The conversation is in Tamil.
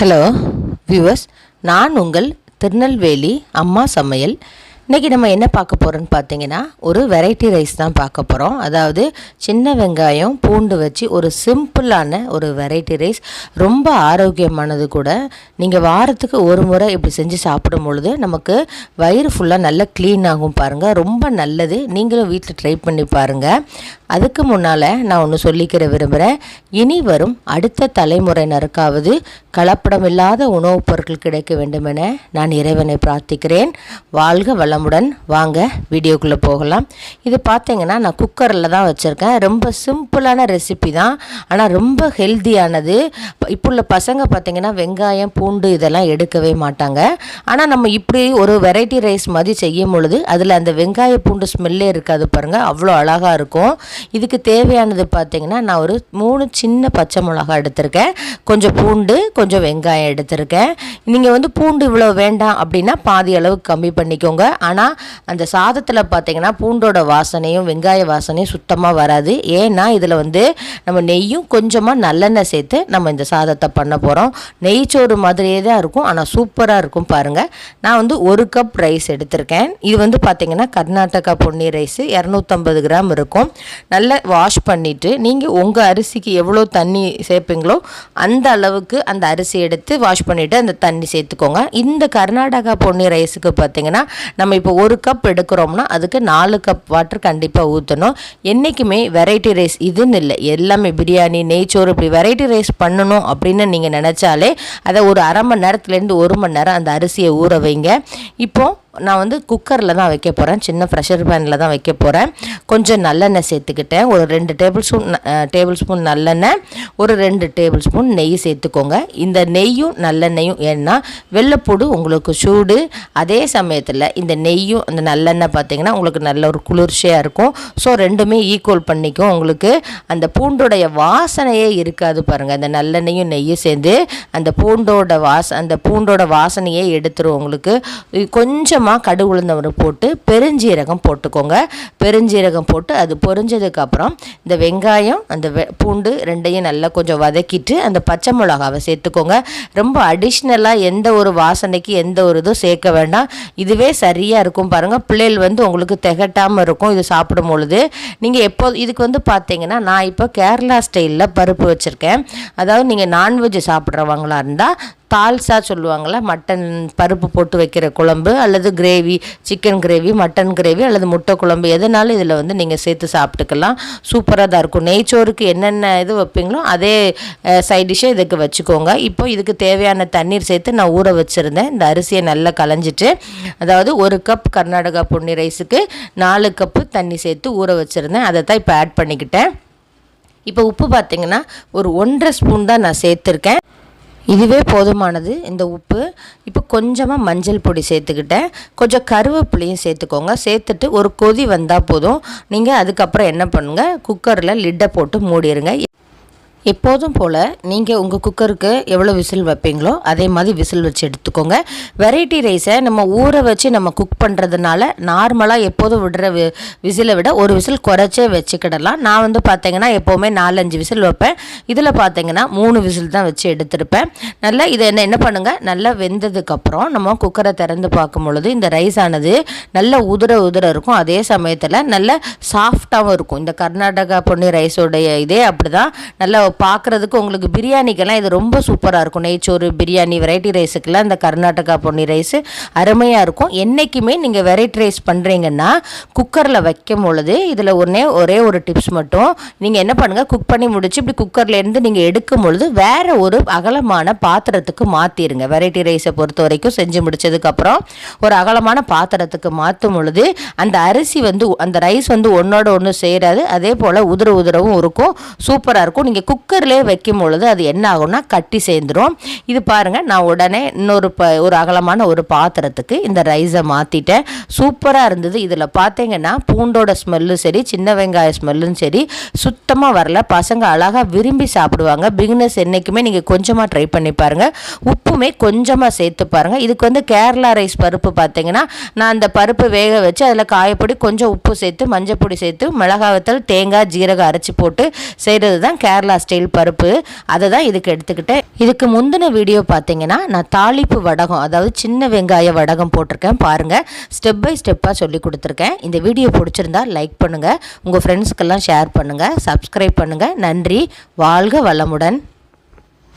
ஹலோ வியூவர்ஸ் நான் உங்கள் திருநெல்வேலி அம்மா சமையல். இன்றைக்கி நம்ம என்ன பார்க்க போகிறோன்னு பார்த்தீங்கன்னா ஒரு வெரைட்டி ரைஸ் தான் பார்க்க போகிறோம் அதாவது சின்ன வெங்காயம் பூண்டு வச்சு ஒரு சிம்பிளான ஒரு வெரைட்டி ரைஸ் ரொம்ப ஆரோக்கியமானது கூட. நீங்கள் வாரத்துக்கு ஒரு முறை இப்படி செஞ்சு சாப்பிடும் பொழுது நமக்கு வயிறு ஃபுல்லாக நல்லா க்ளீன் ஆகும் பாருங்கள் ரொம்ப நல்லது. நீங்களும் வீட்டில் ட்ரை பண்ணி பாருங்கள் அதுக்கு முன்னால் நான் ஒன்று சொல்லிக்கிற விரும்புகிறேன் இனி வரும் அடுத்த தலைமுறையினருக்காவது கலப்படமில்லாத உணவுப் பொருட்கள் கிடைக்க வேண்டுமென நான் இறைவனை பிரார்த்திக்கிறேன். வாழ்க வளம் வளமுடன் வாங்க வீடியோக்குள்ளே போகலாம். இது பார்த்தீங்கன்னா நான் குக்கரில் தான் வச்சுருக்கேன். ரொம்ப சிம்பிளான ரெசிபி தான். ஆனால் ரொம்ப ஹெல்த்தியானது இப்போ உள்ள பசங்க பார்த்தீங்கன்னா வெங்காயம் பூண்டு இதெல்லாம் எடுக்கவே மாட்டாங்க. ஆனால் நம்ம இப்படி ஒரு வெரைட்டி ரைஸ் மாதிரி செய்யும் பொழுது அதில் அந்த வெங்காய பூண்டு ஸ்மெல்லே இருக்காது பாருங்கள் அவ்வளோ அழகாக இருக்கும். இதுக்கு தேவையானது பார்த்தீங்கன்னா நான் ஒரு மூணு சின்ன பச்சை மிளகா எடுத்திருக்கேன். கொஞ்சம் பூண்டு கொஞ்சம் வெங்காயம் எடுத்திருக்கேன். நீங்கள் வந்து பூண்டு இவ்வளோ வேண்டாம் அப்படின்னா பாதி அளவுக்கு கம்மி பண்ணிக்கோங்க. ஆனால் அந்த சாதத்தில் பார்த்திங்கன்னா பூண்டோட வாசனையும் வெங்காய வாசனையும் சுத்தமாக வராது. ஏன்னா இதில் வந்து நம்ம நெய்யும் கொஞ்சமாக நல்லெண்ணெய் சேர்த்து நம்ம இந்த சாதத்தை பண்ண போகிறோம் நெய்ச்சோறு மாதிரியே தான் இருக்கும். ஆனால் சூப்பராக இருக்கும் பாருங்கள் நான் வந்து ஒரு கப் ரைஸ் எடுத்திருக்கேன். இது வந்து பார்த்திங்கன்னா கர்நாடகா பொன்னி ரைஸ். இரநூத்தம்பது கிராம் இருக்கும். நல்லா வாஷ் பண்ணிவிட்டு நீங்கள் உங்கள் அரிசிக்கு எவ்வளோ தண்ணி சேர்ப்பீங்களோ அந்த அளவுக்கு அந்த அரிசி எடுத்து வாஷ் பண்ணிவிட்டு அந்த தண்ணி சேர்த்துக்கோங்க. இந்த கர்நாடகா பொன்னி ரைஸுக்கு பார்த்தீங்கன்னா நம்ம இப்போ ஒரு கப் எடுக்கிறோம்னா அதுக்கு நாலு கப் வாட்டர் கண்டிப்பாக ஊற்றணும் என்றைக்குமே வெரைட்டி ரைஸ் இதுன்னு இல்லை. எல்லாமே பிரியாணி நெய்ச்சோறு இப்படி வெரைட்டி ரைஸ் பண்ணணும் அப்படின்னு நீங்கள் நினச்சாலே அதை ஒரு அரை மணி நேரத்துலேருந்து ஒரு மணி நேரம் அந்த அரிசியை ஊற வைங்க. இப்போது நான் வந்து குக்கரில் தான் வைக்க போகிறேன் சின்ன ப்ரெஷர் பேனில் தான் வைக்க போகிறேன் கொஞ்சம் நல்லெண்ணெய் சேர்த்துக்கிட்டேன். ஒரு ரெண்டு டேபிள் ஸ்பூன் டேபிள் ஸ்பூன் நல்லெண்ணெய் ஒரு ரெண்டு டேபிள் ஸ்பூன் நெய் சேர்த்துக்கோங்க. இந்த நெய்யும் நல்லெண்ணெயும் ஏன்னா வெள்ளைப்பூடு உங்களுக்கு சூடு. அதே சமயத்தில் இந்த நெய்யும் அந்த நல்லெண்ணெய் பார்த்தீங்கன்னா உங்களுக்கு நல்ல ஒரு குளிர்ச்சியாக இருக்கும். ஸோ ரெண்டுமே ஈக்குவல் பண்ணிக்கும் உங்களுக்கு அந்த பூண்டோடைய வாசனையே இருக்காது பாருங்கள் அந்த நல்லெண்ணெயும் நெய்யும் சேர்ந்து அந்த பூண்டோட வாச அந்த பூண்டோட வாசனையே எடுத்துரும் உங்களுக்கு. கொஞ்சம் கொஞ்சமாக கடுகு உளுந்தவரை போட்டு பெருஞ்சீரகம் போட்டுக்கோங்க. பெருஞ்சீரகம் போட்டு அது பொரிஞ்சதுக்கப்புறம் இந்த வெங்காயம் அந்த வெ பூண்டு ரெண்டையும் நல்லா கொஞ்சம் வதக்கிட்டு அந்த பச்சை மிளகாவை சேர்த்துக்கோங்க. ரொம்ப அடிஷ்னலாக எந்த ஒரு வாசனைக்கு எந்த ஒரு இதுவும் சேர்க்க வேண்டாம். இதுவே சரியாக இருக்கும் பாருங்கள் பிள்ளைகள் வந்து உங்களுக்கு திகட்டாமல் இருக்கும் இது சாப்பிடும் பொழுது. நீங்கள் எப்போ இதுக்கு வந்து பார்த்தீங்கன்னா நான் இப்போ கேரளா ஸ்டைலில் பருப்பு வச்சுருக்கேன். அதாவது நீங்கள் நான்வெஜ் சாப்பிட்றவங்களா இருந்தால் தால்சா சொல்லுவாங்களா மட்டன் பருப்பு போட்டு வைக்கிற குழம்பு அல்லது gravy chicken gravy mutton gravy அல்லது முட்டை குழம்பு எதனாலும் இதில் வந்து நீங்கள் சேர்த்து சாப்பிட்டுக்கலாம். சூப்பராக தான் இருக்கும். நெய்ச்சோறுக்கு என்னென்ன இது வைப்பீங்களோ அதே சைட் டிஷ்ஷை இதுக்கு வச்சுக்கோங்க. இப்போ இதுக்கு தேவையான தண்ணீர் சேர்த்து நான் ஊற வச்சுருந்தேன். இந்த அரிசியை நல்லா கலைஞ்சிட்டு அதாவது ஒரு கப் கர்நாடகா பொன்னி ரைஸுக்கு நாலு கப்பு தண்ணி சேர்த்து ஊற வச்சுருந்தேன். அதை தான் இப்போ ஆட் பண்ணிக்கிட்டேன். இப்போ உப்பு பார்த்திங்கன்னா ஒரு ஒன்றரை ஸ்பூன் தான் நான் சேர்த்துருக்கேன். இதுவே போதுமானது. இந்த உப்பு. இப்போ கொஞ்சமாக மஞ்சள் பொடி சேர்த்துக்கிட்டேன். கொஞ்சம் கருவேப்பிலையும் சேர்த்துக்கோங்க. சேர்த்துட்டு ஒரு கொதி வந்தால் போதும். நீங்கள் அதுக்கப்புறம் என்ன பண்ணுங்கள் குக்கரில் லிட்டை போட்டு மூடிடுங்க எப்போதும் போல் நீங்கள் உங்கள் குக்கருக்கு எவ்வளோ விசில் வைப்பீங்களோ அதே மாதிரி விசில் வச்சு எடுத்துக்கோங்க. வெரைட்டி ரைஸை நம்ம ஊற வச்சு நம்ம குக் பண்ணுறதுனால நார்மலாக எப்போதும் விடுற வி விசிலை விட ஒரு விசில் குறைச்சே வச்சுக்கிடலாம். நான் வந்து பார்த்தீங்கன்னா எப்போவுமே நாலஞ்சு விசில் வைப்பேன். இதில் பார்த்தீங்கன்னா மூணு விசில் தான் வச்சு எடுத்திருப்பேன். நல்லா இதை என்ன என்ன பண்ணுங்கள் நல்லா வெந்ததுக்கப்புறம் நம்ம குக்கரை திறந்து பார்க்கும் பொழுது இந்த ரைஸ் ஆனது நல்ல உதிர உதிர இருக்கும். அதே சமயத்தில் நல்ல சாஃப்டாகவும் இருக்கும். இந்த கர்நாடகா பொன்னி ரைஸோடைய இதே அப்படி தான் நல்லா பார்க்குறதுக்கு உங்களுக்கு பிரியாணிக்கெல்லாம் இது ரொம்ப சூப்பராக இருக்கும். நெய்ச்சோறு பிரியாணி வெரைட்டி ரைஸுக்கெல்லாம் இந்த கர்நாடகா பொன்னி ரைஸு அருமையாக இருக்கும். என்றைக்குமே நீங்கள் வெரைட்டி ரைஸ் பண்ணுறீங்கன்னா குக்கரில் வைக்கும் பொழுது இதில் ஒன்றே ஒரே ஒரு டிப்ஸ் மட்டும். நீங்கள் என்ன பண்ணுங்கள் குக் பண்ணி முடிச்சு இப்படி குக்கர்லேருந்து நீங்கள் எடுக்கும் பொழுது வேறு ஒரு அகலமான பாத்திரத்துக்கு மாற்றிடுங்க வெரைட்டி ரைஸை பொறுத்த வரைக்கும் செஞ்சு முடிச்சதுக்கப்புறம் ஒரு அகலமான பாத்திரத்துக்கு மாற்றும் பொழுது அந்த அரிசி வந்து அந்த ரைஸ் வந்து ஒன்றோட ஒன்று செய்கிறாது அதே போல் உதிர உதிரவும் இருக்கும். சூப்பராக இருக்கும். நீங்கள் குக் குக்கர்லேயே வைக்கும் பொழுது அது என்ன ஆகும்னா கட்டி சேர்ந்துடும் இது பாருங்கள் நான் உடனே இன்னொரு ப ஒரு அகலமான ஒரு பாத்திரத்துக்கு இந்த ரைஸை மாற்றிட்டேன் சூப்பராக இருந்தது. இதில் பார்த்தீங்கன்னா பூண்டோட ஸ்மெல்லும் சரி சின்ன வெங்காய ஸ்மெல்லும் சரி சுத்தமாக வரல. பசங்க அழகாக விரும்பி சாப்பிடுவாங்க. பிகினஸ் என்றைக்குமே நீங்கள் கொஞ்சமாக ட்ரை பண்ணி பாருங்கள் உப்பு உப்புமே கொஞ்சமாக சேர்த்து பாருங்கள் இதுக்கு வந்து கேரளா ரைஸ் பருப்பு பார்த்தீங்கன்னா நான் அந்த பருப்பு வேக வச்சு அதில் காயப்பொடி கொஞ்சம் உப்பு சேர்த்து மஞ்சள் பொடி சேர்த்து மிளகாவத்தல் தேங்காய் ஜீரகம் அரைச்சி போட்டு செய்கிறது தான் கேரளா ஸ்டைல் பருப்பு. அதை தான் இதுக்கு எடுத்துக்கிட்டேன். இதுக்கு முந்தின வீடியோ பார்த்தீங்கன்னா நான் தாளிப்பு வடகம் அதாவது சின்ன வெங்காய வடகம் போட்டிருக்கேன் பாருங்கள் ஸ்டெப் பை ஸ்டெப்பாக சொல்லி கொடுத்துருக்கேன். இந்த வீடியோ பிடிச்சிருந்தா லைக் பண்ணுங்கள் உங்கள் ஃப்ரெண்ட்ஸ்க்கெல்லாம் ஷேர் பண்ணுங்கள் சப்ஸ்கிரைப் பண்ணுங்கள் நன்றி. வாழ்க வளமுடன்.